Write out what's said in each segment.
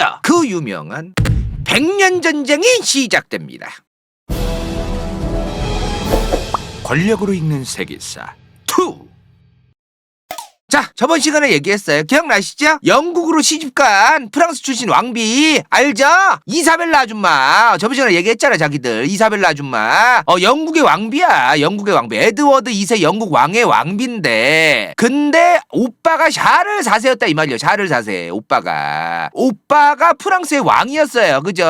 드디어 그 유명한 백년 전쟁이 시작됩니다. 권력으로 읽는 세계사 2 자, 저번 시간에 얘기했어요. 기억나시죠? 영국으로 시집간 프랑스 출신 왕비 알죠? 이사벨라 아줌마. 저번 시간에 얘기했잖아, 자기들. 이사벨라 아줌마. 어, 영국의 왕비야. 영국의 왕비. 에드워드 2세 영국 왕의 왕비인데. 근데 오빠가 샤를 4세였다 이 말이에요. 샤를 4세. 오빠가. 오빠가 프랑스의 왕이었어요. 그죠?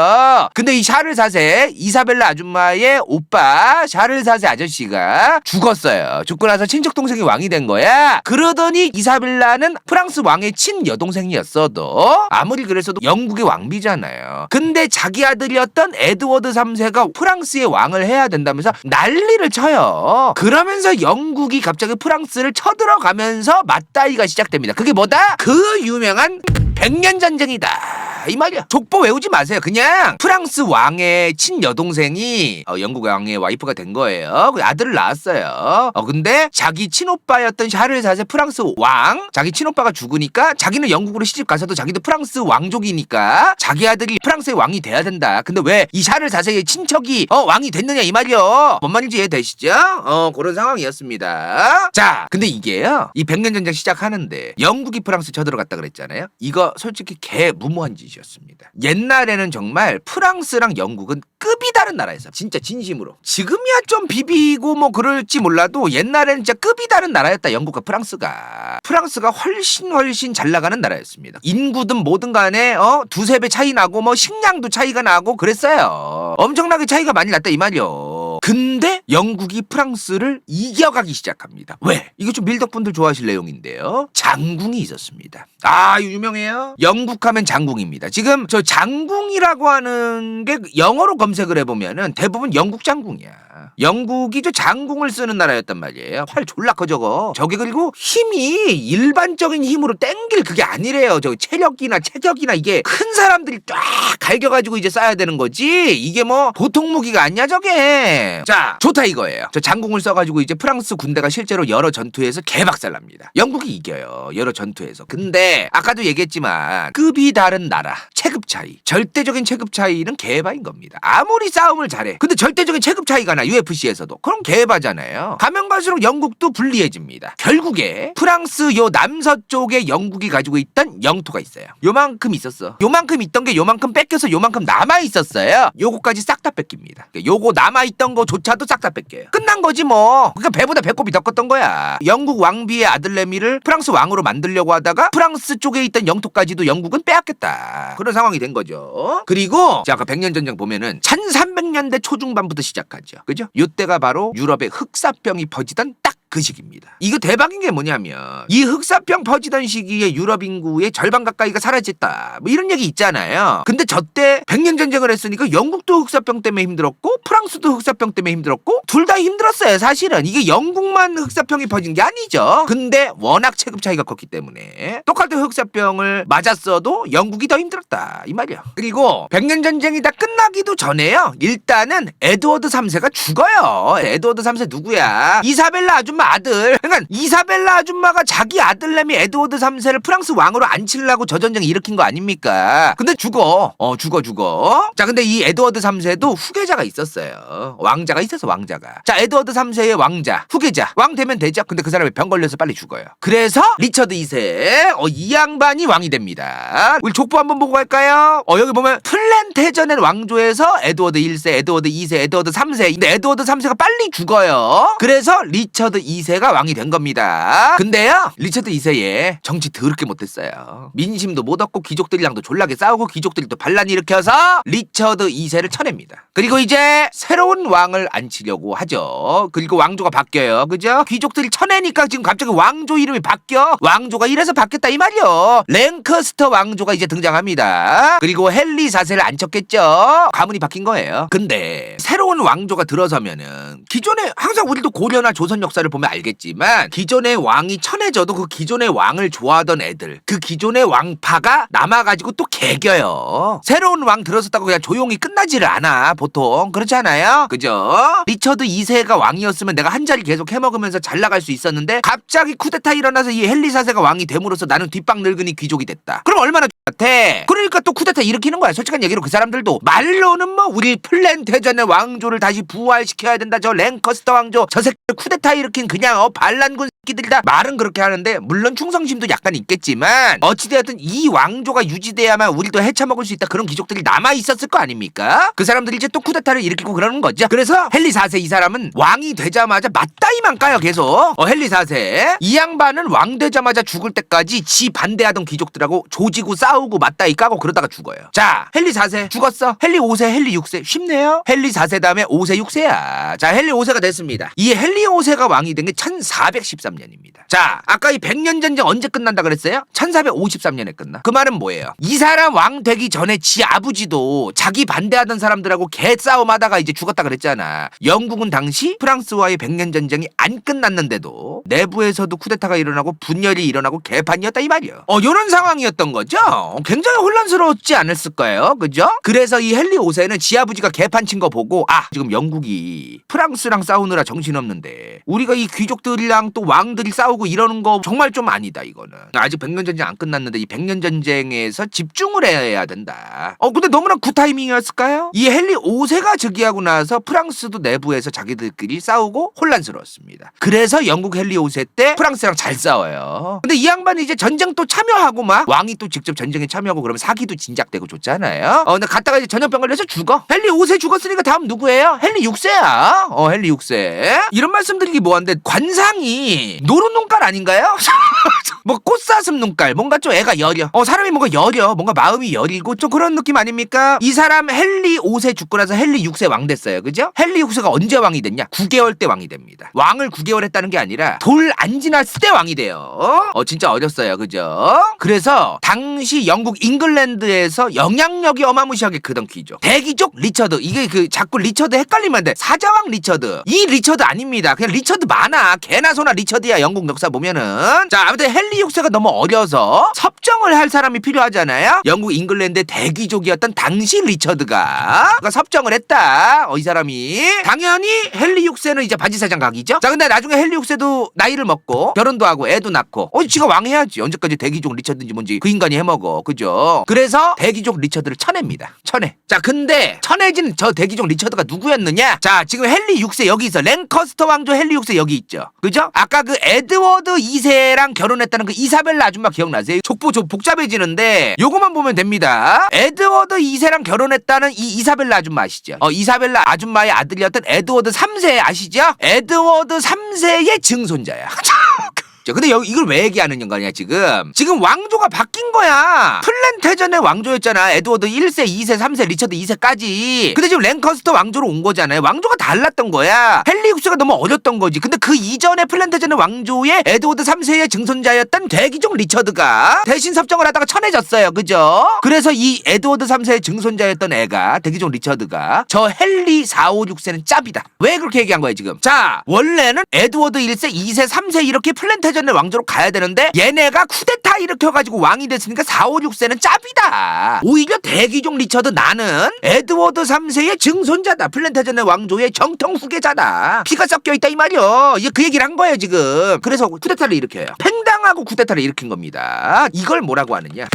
근데 이 샤를 4세 이사벨라 아줌마의 오빠 샤를 4세 아저씨가 죽었어요. 죽고 나서 친척 동생이 왕이 된 거야. 그러더니 이사벨라는 프랑스 왕의 친 여동생이었어도 아무리 그랬어도 영국의 왕비잖아요. 근데 자기 아들이었던 에드워드 3세가 프랑스의 왕을 해야 된다면서 난리를 쳐요. 그러면서 영국이 갑자기 프랑스를 쳐들어가면서 맞다이가 시작됩니다. 그게 뭐다? 그 유명한 백년 전쟁이다. 이 말이야. 족보 외우지 마세요. 그냥 프랑스 왕의 친 여동생이 어, 영국 왕의 와이프가 된 거예요. 그 아들을 낳았어요. 어, 근데 자기 친오빠였던 샤를 4세 프랑스 왕, 자기 친오빠가 죽으니까 자기는 영국으로 시집 가서도 자기도 프랑스 왕족이니까 자기 아들이 프랑스의 왕이 돼야 된다. 근데 왜 이 샤를 4세의 친척이 어, 왕이 됐느냐 이 말이요. 뭔 말인지 이해되시죠? 어, 그런 상황이었습니다. 자, 근데 이게요. 이 백년 전쟁 시작하는데 영국이 프랑스 쳐들어갔다 그랬잖아요. 이거 솔직히 개 무모한 짓 이었습니다. 옛날에는 정말 프랑스랑 영국은 급이 다른 나라에서 진짜 진심으로. 지금이야 좀 비비고 뭐 그럴지 몰라도 옛날에는 진짜 급이 다른 나라였다 영국과 프랑스가. 프랑스가 훨씬 훨씬 잘 나가는 나라였습니다. 인구든 뭐든 간에 어 두세 배 차이 나고 뭐 식량도 차이가 나고 그랬어요. 엄청나게 차이가 많이 났다 이 말이요. 근데 영국이 프랑스를 이겨가기 시작합니다. 왜? 이거 좀 밀덕분들 좋아하실 내용인데요. 장궁이 있었습니다. 아 유명해요? 영국하면 장궁입니다. 지금 저 장궁이라고 하는 게 영어로 검색을 해보면은 대부분 영국 장궁이야. 영국이 저 장궁을 쓰는 나라였단 말이에요. 활 졸라 커 저거. 저게 그리고 힘이 일반적인 힘으로 땡길 그게 아니래요. 저 체력이나 체격이나 이게 큰 사람들이 쫙 갈겨가지고 이제 쌓아야 되는 거지. 이게 뭐 보통 무기가 아니야 저게. 자 좋다 이거예요. 저 장궁을 써가지고 이제 프랑스 군대가 실제로 여러 전투에서 개박살납니다. 영국이 이겨요. 여러 전투에서. 근데 아까도 얘기했지만 급이 다른 나라 체급 차이 절대적인 체급 차이는 개바인 겁니다. 아무리 싸움을 잘해. 근데 절대적인 체급 차이가 나 UFC에서도 그럼 개바잖아요. 가면 갈수록 영국도 불리해집니다. 결국에 프랑스 요 남서쪽에 영국이 가지고 있던 영토가 있어요. 요만큼 있었어. 요만큼 있던 게 요만큼 뺏겨서 요만큼 남아 있었어요. 요거까지 싹 다 뺏깁니다. 그러니까 요거 남아 있던 거조차도 싹 다 뺏겨요. 끝난 거지 뭐. 그러니까 배보다 배꼽이 더 컸던 거야. 영국 왕비의 아들내미를 프랑스 왕으로 만들려고 하다가 프랑스 쪽에 있던 영토까지도 영국은 빼앗겠다. 그런 상황이 된 거죠. 그리고 자 아까 백년 전쟁 보면은 1300년대 초중반부터 시작하죠. 그죠? 요때가 바로 유럽에 흑사병이 퍼지던 딱 그 시기입니다. 이거 대박인 게 뭐냐면 이 흑사병 퍼지던 시기에 유럽 인구의 절반 가까이가 사라졌다. 뭐 이런 얘기 있잖아요. 근데 저때 백년 전쟁을 했으니까 영국도 흑사병 때문에 힘들었고 프랑스도 흑사병 때문에 힘들었고 둘 다 힘들었어요. 사실은 이게 영국만 흑사병이 퍼진 게 아니죠. 근데 워낙 체급 차이가 컸기 때문에 똑같은 흑사병을 맞았어도 영국이 더 힘들었다 이 말이야. 그리고 백년 전쟁이 다 끝나기도 전에요. 일단은 에드워드 3세가 죽어요. 에드워드 3세 누구야? 이사벨라 아줌마 아들. 그러니까 이사벨라 아줌마가 자기 아들내미 에드워드 3세를 프랑스 왕으로 앉히려고 저 전쟁 일으킨 거 아닙니까? 근데 죽어. 어 죽어 죽어. 자 근데 이 에드워드 3세도 후계자가 있었어요. 왕자가 있어서 왕자가. 자 에드워드 3세의 왕자 후계자 왕 되면 되죠. 근데 그 사람이 병 걸려서 빨리 죽어요. 그래서 리처드 2세 어, 이 양반이 왕이 됩니다. 우리 족보 한번 보고 갈까요? 어 여기 보면 플랜테전의 왕조에서 에드워드 1세, 에드워드 2세, 에드워드 3세. 근데 에드워드 3세가 빨리 죽어요. 그래서 리처드 2세가 왕이 된 겁니다. 근데요, 리처드 2세에 정치 더럽게 못했어요. 민심도 못 얻고 귀족들이랑도 졸라게 싸우고 귀족들이 또 반란 일으켜서 리처드 2세를 쳐냅니다. 그리고 이제 새로운 왕을 앉히려고 하죠. 그리고 왕조가 바뀌어요. 그죠? 귀족들이 쳐내니까 지금 갑자기 왕조 이름이 바뀌어. 왕조가 이래서 바뀌었다 이 말이요. 랭커스터 왕조가 이제 등장합니다. 그리고 헨리 4세를 앉혔겠죠. 가문이 바뀐 거예요. 근데 새로운 왕조가 들어서면은 기존에 항상 우리도 고려나 조선 역사를 보면 알겠지만 기존의 왕이 천해져도 그 기존의 왕을 좋아하던 애들 그 기존의 왕파가 남아가지고 또 개겨요. 새로운 왕 들어섰다고 그냥 조용히 끝나지를 않아 보통 그렇지 않아요? 그죠? 리처드 2세가 왕이었으면 내가 한 자리 계속 해먹으면서 잘 나갈 수 있었는데 갑자기 쿠데타 일어나서 이 헨리 4세가 왕이 됨으로써 나는 뒷방 늙은이 귀족이 됐다. 그럼 얼마나 같아? 그러니까 또 쿠데타 일으키는 거야. 솔직한 얘기로 그 사람들도 말로는 뭐 우리 플랜테전의 왕조를 다시 부활시켜야 된다. 저 랭커스터 왕조 저 새끼 쿠데타 일으킨 그냥 어 반란군 새끼들이다. 말은 그렇게 하는데 물론 충성심도 약간 있겠지만 어찌되었든 이 왕조가 유지돼야만 우리도 헤쳐먹을 수 있다. 그런 귀족들이 남아 있었을 거 아닙니까? 그 사람들이 이제 또 쿠데타를 일으키고 그러는 거죠. 그래서 헨리 4세 이 사람은 왕이 되자마자 맞다이만 까요 계속. 어 헨리 4세 이 양반은 왕 되자마자 죽을 때까지 지 반대하던 귀족들하고 조지고 싸우고 맞다이 까고 그러다가 죽어요. 자 헨리 4세 죽었어. 헨리 5세, 헨리 6세 쉽네요. 헨리 4세 다음에 5세, 6세야. 자 헨리 5세가 됐습니다. 이 헨리 5세가 왕이 된 게 1413년입니다. 자 아까 이 100년 전쟁 언제 끝난다 그랬어요? 1453년에 끝나. 그 말은 뭐예요? 이 사람 왕 되기 전에 지 아버지도 자기 반대하던 사람들하고 개싸움하다가 이제 죽었다 그랬잖아. 영국은 당시 프랑스와의 100년 전쟁이 안 끝났는데도 내부에서도 쿠데타가 일어나고 분열이 일어나고 개판이었다 이 말이에요. 어 요런 상황이었던 거죠. 굉장히 혼란스러웠지 않았을 거예요. 그죠? 그래서 이 헨리 5세는 지 아버지가 개판 친 거 보고 아 지금 영국이 프랑스랑 싸우느라 정신없는데 우리가 이 귀족들이랑 또 왕들이 싸우고 이러는 거 정말 좀 아니다 이거는. 아직 100년 전쟁 안 끝났는데 이 100년 전쟁에서 집중을 해야 된다. 어 근데 너무나 굿타이밍이었을까요? 이 헨리 5세가 즉위하고 나서 프랑스도 내부에서 자기들끼리 싸우고 혼란스러웠습니다. 그래서 영국 헨리 5세 때 프랑스랑 잘 싸워요. 근데 이 양반이 이제 전쟁 또 참여하고 막 왕이 또 직접 전쟁에 참여하고 그러면 사기도 진작되고 좋잖아요. 어 근데 갔다가 이제 전염병 걸려서 죽어. 헨리 5세 죽었으니까 다음 누구예요? 헨리 6세야. 어 헨리 6세. 이런 말씀드리기 뭐한데 관상이 노른 눈깔 아닌가요? 뭐 꽃사슴 눈깔 뭔가 좀 애가 여려. 어 사람이 뭔가 여려. 뭔가 마음이 여리고 좀 그런 느낌 아닙니까? 이 사람 헨리 5세 죽고 나서 헨리 6세 왕 됐어요. 그죠? 헨리 6세가 언제 왕이 됐냐? 9개월 때 왕이 됩니다. 왕을 9개월 했다는 게 아니라 돌 안 지났을 때 왕이 돼요. 어 진짜 어렸어요. 그죠? 그래서 당시 영국 잉글랜드에서 영향력이 어마무시하게 크던 귀족. 대귀족 리처드. 이게 그 자꾸 리처드 헷갈리면 돼. 사자왕 리처드. 이 리처드 아닙니다. 그냥 리처드 많아. 개나 소나 리처드야 영국 역사 보면은. 자 아무튼 헨리 6세가 너무 어려서 섭정을 할 사람이 필요하잖아요. 영국 잉글랜드 대귀족이었던 당시 리처드가. 그러니까 섭정을 했다 어, 이 사람이. 당연히 헨리 6세는 이제 바지사장 각이죠. 자 근데 나중에 헨리 6세도 나이를 먹고 결혼도 하고 애도 낳고 어 지가 왕해야지. 언제까지 대귀족 리처드인지 뭔지 그 인간이 해먹어. 그죠? 그래서 대귀족 리처드를 쳐냅니다. 쳐내. 자 근데 쳐내진 저 대귀족 리처드가 누구였느냐? 자 지금 헨리 6세 여기 있어. 랭커스터 왕조 헨리 6세 여기 있죠. 그죠? 아까 그 에드워드 2세랑 결혼했다는 그 이사벨라 아줌마 기억나세요? 족보 좀 복잡해지는데 요거만 보면 됩니다. 에드워드 2세랑 결혼했다는 이 이사벨라 아줌마 아시죠? 어 이사벨라 아줌마의 아들이었던 에드워드 3세 아시죠? 에드워드 3세의 증손자야 자, 근데 여기 이걸 왜 얘기하는 거냐 지금? 지금 왕조가 바뀐 거야. 플랜테전의 왕조였잖아. 에드워드 1세 2세 3세 리처드 2세까지. 근데 지금 랭커스터 왕조로 온 거잖아요. 왕조가 달랐던 거야. 헨리 6세가 너무 어렸던 거지. 근데 그 이전에 플랜테전의 왕조의 에드워드 3세의 증손자였던 대기종 리처드가 대신 섭정을 하다가 천해졌어요. 그죠? 그래서 이 에드워드 3세의 증손자였던 애가 대기종 리처드가 저 헨리 4, 5, 6세는 짭이다. 왜 그렇게 얘기한 거야 지금? 자 원래는 에드워드 1세 2세 3세 이렇게 플랜테 전의 왕조로 가야 되는데 얘네가 쿠데타 일으켜가지고 왕이 됐으니까 4, 5, 6세는 짭이다 오히려 대기종 리처드 나는 에드워드 3세의 증손자다 플랜테전의 왕조의 정통 후계자다 피가 섞여 있다 이 말이요 이게 그 얘기를 한 거예요 지금 그래서 쿠데타를 일으켜요 팽당하고 쿠데타를 일으킨 겁니다 이걸 뭐라고 하느냐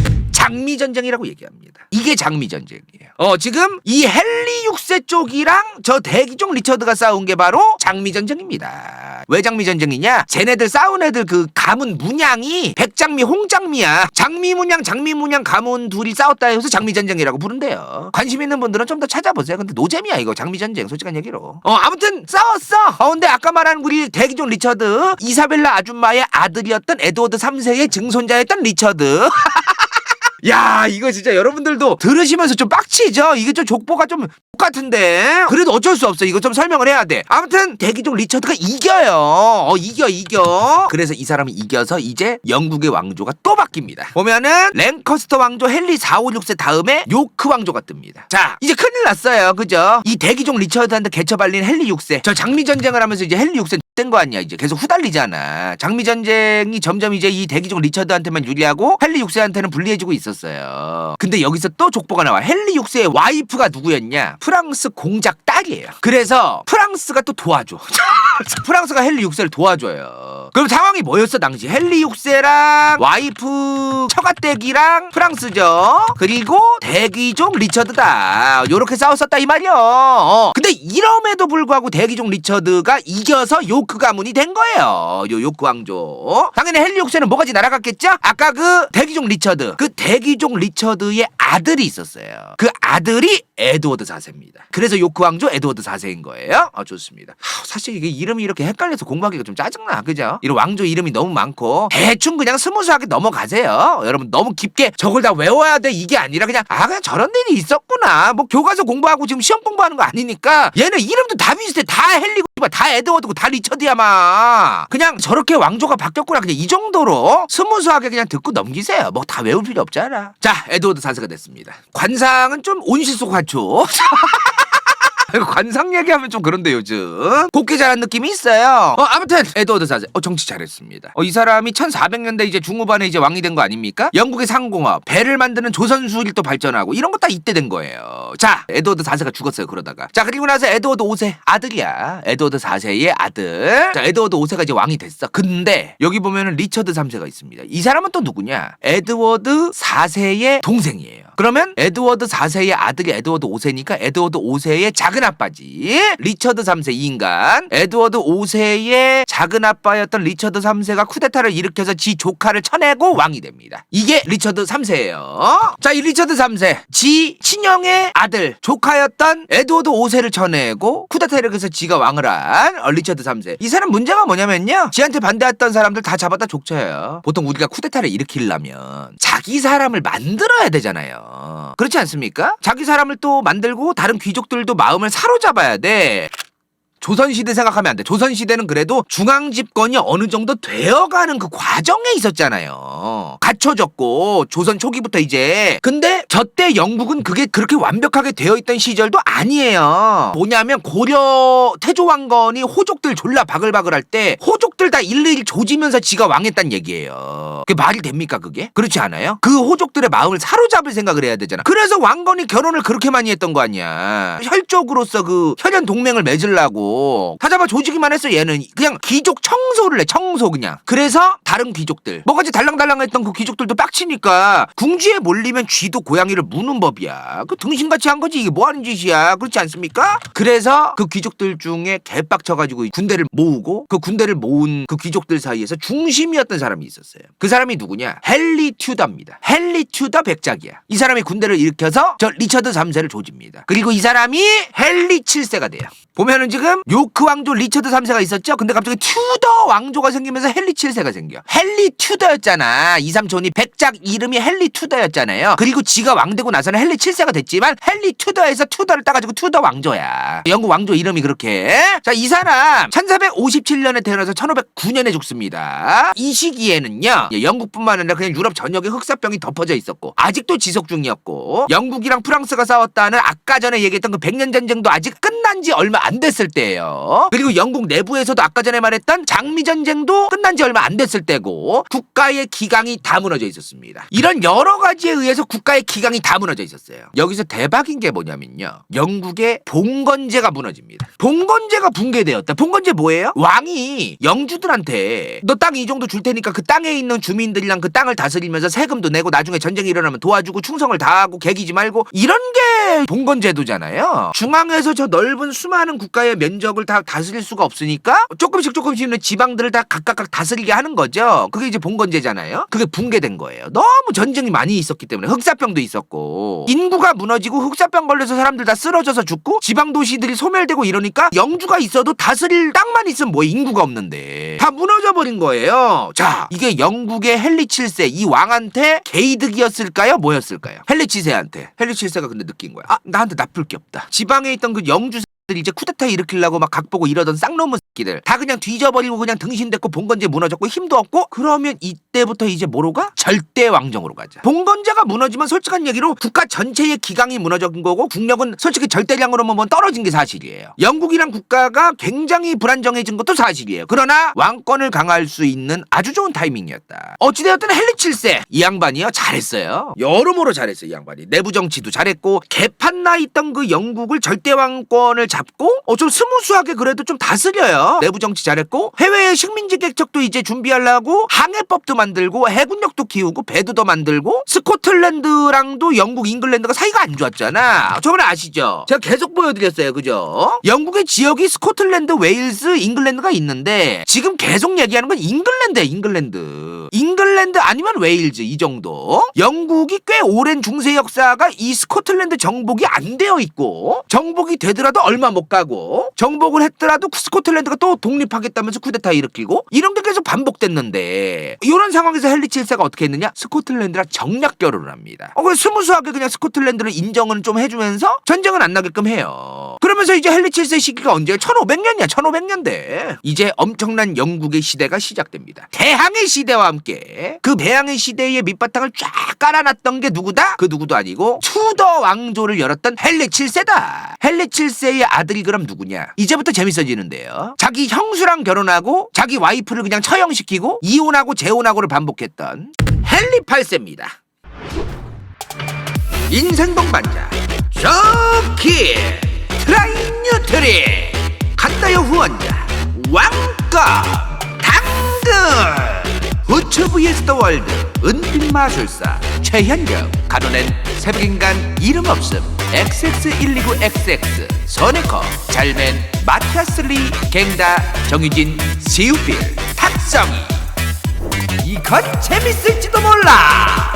장미 전쟁이라고 얘기합니다. 이게 장미 전쟁이에요. 어 지금 이 헨리 6세 쪽이랑 저 대기종 리처드가 싸운 게 바로 장미 전쟁입니다. 왜 장미 전쟁이냐? 쟤네들 싸운 애들 그 가문 문양이 백장미 홍장미야. 장미 문양 장미 문양 가문 둘이 싸웠다 해서 장미 전쟁이라고 부른대요. 관심 있는 분들은 좀 더 찾아보세요. 근데 노잼이야 이거 장미 전쟁 솔직한 얘기로. 어 아무튼 싸웠어. 어 근데 아까 말한 우리 대기종 리처드 이사벨라 아줌마의 아들이었던 에드워드 3세의 증손자였던 리처드. 야 이거 진짜 여러분들도 들으시면서 좀 빡치죠? 이게 좀 족보가 좀 똑같은데. 그래도 어쩔 수 없어. 이거 좀 설명을 해야 돼. 아무튼 대기종 리처드가 이겨요. 어 이겨 이겨. 그래서 이 사람이 이겨서 이제 영국의 왕조가 또 바뀝니다. 보면은 랭커스터 왕조 헨리 4, 5, 6세 다음에 요크 왕조가 뜹니다. 자 이제 큰일 났어요. 그죠? 이 대기종 리처드한테 개처발린 헨리 6세. 저 장미 전쟁을 하면서 이제 헨리 6세 된 거 아니야 이제. 계속 후달리잖아. 장미 전쟁이 점점 이제 이 대기종 리처드한테만 유리하고 헨리 6세한테는 불리해지고 있었어요. 근데 여기서 또 족보가 나와. 헨리 6세의 와이프가 누구였냐? 프랑스 공작 딸이에요. 그래서 프랑스가 또 도와줘. 프랑스가 헨리 6세를 도와줘요 그럼 상황이 뭐였어 당시? 헨리 6세랑 와이프 처가댁이랑 프랑스죠? 그리고 대기종 리처드다. 요렇게 싸웠었다 이 말이야 어. 근데 이럼에도 불구하고 대기종 리처드가 이겨서 요크 가문이 된 거예요 요 요크 왕조. 당연히 헨리 6세는 뭐가지 날아갔겠죠? 아까 그 대기종 리처드 그 대기종 리처드의 아들이 있었어요. 그 아들이 에드워드 4세입니다. 그래서 요크 왕조 에드워드 4세인 거예요. 어 좋습니다. 하, 사실 이게 이름이 이렇게 헷갈려서 공부하기가 좀 짜증나. 그죠 이런 왕조 이름이 너무 많고 대충 그냥 스무스하게 넘어가세요. 여러분 너무 깊게 저걸 다 외워야 돼. 이게 아니라 그냥 아 그냥 저런 일이 있었구나. 뭐 교과서 공부하고 지금 시험 공부하는 거 아니니까 얘네 이름도 다 비슷해. 다 헬리고 다 에드워드고 다 리처드야 마. 그냥 저렇게 왕조가 바뀌었구나. 그냥 이 정도로 스무스하게 그냥 듣고 넘기세요. 뭐 다 외울 필요 없잖아. 자 에드워드 4세가 됐습니다. 관상은 좀 온실속 화초 관상 얘기하면 좀 그런데 요즘 곱게 자란 느낌이 있어요. 어, 아무튼 에드워드 사세. 어 정치 잘했습니다. 어, 이 사람이 1400년대 이제 중후반에 이제 왕이 된 거 아닙니까? 영국의 상공업, 배를 만드는 조선 수일도 발전하고 이런 거 다 이때 된 거예요. 자, 에드워드 4세가 죽었어요. 그러다가. 자, 그리고 나서 에드워드 5세 아들이야. 에드워드 4세의 아들. 자, 에드워드 5세가 이제 왕이 됐어. 근데 여기 보면은 리처드 3세가 있습니다. 이 사람은 또 누구냐? 에드워드 4세의 동생이에요. 그러면 에드워드 4세의 아들이 에드워드 5세니까 에드워드 5세의 작은 아빠지. 리처드 3세 이 인간. 에드워드 5세의 작은 아빠였던 리처드 3세가 쿠데타를 일으켜서 지 조카를 쳐내고 왕이 됩니다. 이게 리처드 3세예요. 자, 이 리처드 3세. 지 친형의 아들 조카였던 에드워드 5세를 쳐내고 쿠데타를 일으켜서 지가 왕을 한 어, 리처드 3세. 이 사람 문제가 뭐냐면요. 지한테 반대했던 사람들 다 잡았다 족쳐요. 보통 우리가 쿠데타를 일으키려면 자기 사람을 만들어야 되잖아요. 그렇지 않습니까? 자기 사람을 또 만들고 다른 귀족들도 마음을 사로잡아야 돼. 조선시대 생각하면 안 돼. 조선시대는 그래도 중앙집권이 어느 정도 되어가는 그 과정에 있었잖아요. 갖춰졌고, 조선 초기부터 이제. 근데 저때 영국은 그게 그렇게 완벽하게 되어 있던 시절도 아니에요. 뭐냐면 고려 태조왕건이 호족들 졸라 바글바글 할 때, 호족들 다 일일이 조지면서 지가 왕했단 얘기예요. 그게 말이 됩니까, 그게? 그렇지 않아요? 그 호족들의 마음을 사로잡을 생각을 해야 되잖아. 그래서 왕건이 결혼을 그렇게 많이 했던 거 아니야. 혈족으로서 그 혈연 동맹을 맺으려고 다 잡아 조지기만 했어 얘는 그냥 귀족 청소를 해 청소 그냥. 그래서 다른 귀족들. 뭐가지 달랑달랑했던 그 귀족들도 빡치니까 궁지에 몰리면 쥐도 고양이를 무는 법이야. 그 등신같이 한 거지. 이게 뭐 하는 짓이야. 그렇지 않습니까? 그래서 그 귀족들 중에 개빡쳐가지고 군대를 모으고 그 군대를 모은 그 귀족들 사이에서 중심이었던 사람이 있었어요. 그 사람이 누구냐? 헨리 튜더입니다. 헨리 튜더 백작이야. 이 사람이 군대를 일으켜서 저 리처드 3세를 조집니다. 그리고 이 사람이 헨리 7세가 돼요. 보면은 지금 요크 왕조 리처드 3세가 있었죠? 근데 갑자기 튜더 왕조가 생기면서 헨리 7세가 생겨. 헨리 튜더였잖아. 이 삼촌이 백작 이름이 헨리 튜더였잖아요. 그리고 지가 왕 되고 나서는 헨리 7세가 됐지만 헨리 튜더에서 튜더를 따가지고 튜더 왕조야. 영국 왕조 이름이 그렇게. 자 이 사람 1457년에 태어나서 1509년에 죽습니다. 이 시기에는요 예, 영국뿐만 아니라 그냥 유럽 전역에 흑사병이 덮어져 있었고 아직도 지속 중이었고 영국이랑 프랑스가 싸웠다는 아까 전에 얘기했던 그 백년 전쟁도 아직 끝난 지 얼마 안 됐을 때 예요 그리고 영국 내부에서도 아까 전에 말했던 장미 전쟁도 끝난 지 얼마 안 됐을 때고 국가의 기강이 다 무너져 있었습니다. 이런 여러 가지에 의해서 국가의 기강이 다 무너져 있었어요. 여기서 대박인 게 뭐냐면요. 영국의 봉건제가 무너집니다. 봉건제가 붕괴되었다. 봉건제 뭐예요? 왕이 영주들한테 너 땅 이 정도 줄 테니까 그 땅에 있는 주민들이랑 그 땅을 다스리면서 세금도 내고 나중에 전쟁이 일어나면 도와주고 충성을 다하고 개기지 말고. 이런 게 봉건제도잖아요. 중앙에서 저 넓은 수많은 국가의 몇 면적을 다 다스릴 수가 없으니까 조금씩 조금씩 있는 지방들을 다 각각 다스리게 하는 거죠. 그게 이제 봉건제잖아요. 그게 붕괴된 거예요. 너무 전쟁이 많이 있었기 때문에 흑사병도 있었고 인구가 무너지고 흑사병 걸려서 사람들 다 쓰러져서 죽고 지방 도시들이 소멸되고 이러니까 영주가 있어도 다스릴 땅만 있으면 뭐 인구가 없는데 다 무너져 버린 거예요. 자, 이게 영국의 헨리 7세 이 왕한테 개이득이었을까요? 뭐였을까요? 헨리 7세한테. 헨리 7세가 근데 느낀 거야. 아, 나한테 나쁠 게 없다. 지방에 있던 그 영주 이제 쿠데타 일으키려고 막 각보고 이러던 쌍놈의 새끼들. 다 그냥 뒤져버리고 그냥 등신됐고 봉건제 무너졌고 힘도 없고 그러면 이때부터 이제 뭐로 가? 절대 왕정으로 가자. 봉건제가 무너지면 솔직한 얘기로 국가 전체의 기강이 무너진 거고 국력은 솔직히 절대량으로만 보면 떨어진 게 사실이에요. 영국이란 국가가 굉장히 불안정해진 것도 사실이에요. 그러나 왕권을 강화할 수 있는 아주 좋은 타이밍이었다. 어찌되었든 헨리 7세 이 양반이요 잘했어요. 여러모로 잘했어요 이 양반이. 내부 정치도 잘했고 개판 나 있던 그 영국을 절대 왕권을 잡고 어 좀 스무스하게 그래도 좀 다스려요. 내부 정치 잘했고 해외의 식민지 개척도 이제 준비하려고 항해법도 만들고 해군력도 키우고 배도 더 만들고 스코틀랜드랑도 영국 잉글랜드가 사이가 안 좋았잖아. 저번에 아시죠? 제가 계속 보여드렸어요. 그죠? 영국의 지역이 스코틀랜드 웨일스 잉글랜드가 있는데 지금 계속 얘기하는 건 잉글랜드야 잉글랜드. 잉글랜드 아니면 웨일즈 이 정도. 영국이 꽤 오랜 중세 역사가 이 스코틀랜드 정복이 안 되어 있고 정복이 되더라도 얼마 못 가고 정복을 했더라도 스코틀랜드가 또 독립하겠다면서 쿠데타 일으키고 이런 게 계속 반복됐는데 이런 상황에서 헨리 7세가 어떻게 했느냐? 스코틀랜드랑 정략 결혼을 합니다. 어, 그래서 스무스하게 그냥 스코틀랜드를 인정은 좀 해주면서 전쟁은 안 나게끔 해요. 그러면서 이제 헨리 7세 시기가 언제야 1500년이야. 1500년대. 이제 엄청난 영국의 시대가 시작됩니다. 대항해 시대와 함께 그 대항해 시대의 밑바탕을 쫙 깔아놨던 게 누구다? 그 누구도 아니고 투더 왕조를 열었던 헨리 7세다. 헨리 7세의 아들이 그럼 누구냐? 이제부터 재밌어지는데요. 자기 형수랑 결혼하고 자기 와이프를 그냥 처형시키고 이혼하고 재혼하고를 반복했던 헨리 8세입니다. 인생 동반자 저키 트라이 뉴트리. 간다요 후원자. 왕가 당근 후츠 vs 더 월드 은빛 마술사 최현경. 가로낸 새벽인간 이름 없음 XX129XX 선에커 잘맨 마티아슬리 갱다 정유진 시우필 탁성이. 이건 재밌을지도 몰라